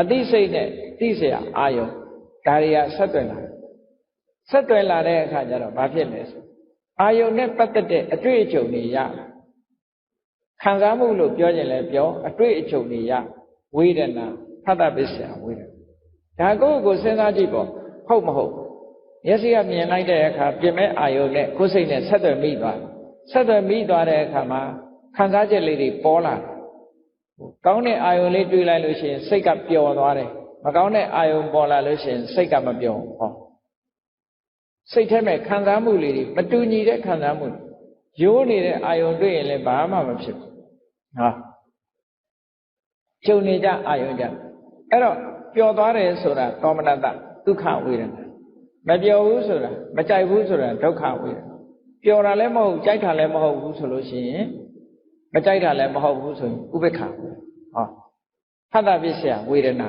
အသိစိတ်နဲ့သိเสียအာယုံဒါတွေကဆက်သွယ်လာတယ်ဆက်သွယ်လာတဲ့အခါကျတော့ဘာဖြစ်လဲဆိုအာယုံနဲ့ပတ်သက်တဲ့အတွေ့အကြုံတွေရခံစားမှုလို့ပြောရင်လည်းပြောအတွေ့အကြုံတွေရဝေဒနာဖတ်တာပစ္စယဝေဒနာဒါကိုယ့်ကိုယ်စဉ်းစားကြည့်ပေါ့ဟုတ်မဟုတ်မျက်စိကမြင်လိုက်တဲ့အခါပြင်မဲ့အာယုံနဲ့ကိုယ်စိတ်နဲ့ဆက်သွယ်မိသွားတယ်ဆက်သွယ်မိသွားတဲ့အခါမှာခံစားချက်လေးတွေပေါ်လာတယ် ကောင်းတဲ့အာယုံလေးတွေးလိုက်လို့ရှိရင်စိတ်ကပျော်သွားတယ်မကောင်းတဲ့အာယုံပေါ်လာလို့ရှိရင်စိတ်ကမပျော်ဘူးဟောစိတ်ထဲမှာခံစားမှုလေးတွေမတူညီတဲ့ခံစားမှုရိုးနေတဲ့အာယုံတွေ့ရင်လည်းဘာမှမဖြစ်ဘူးဟာကျုံနေကြအာယုံကြအဲ့တော့ပျော်သွားတယ်ဆိုတာသောမနတဒုက္ခဝေဒနာမပျော်ဘူးဆိုတာမကြိုက်ဘူးဆိုတာဒုက္ခဝေဒနာပျော်တာလည်းမဟုတ်ကြိုက်တာလည်းမဟုတ်ဘူးဆိုလို့ရှိရင် မကြိုက်တာလည်းမဟုတ်ဘူးဆိုရင်ဥပေက္ခဟောဖတ်တာပစ္စယဝေဒနာ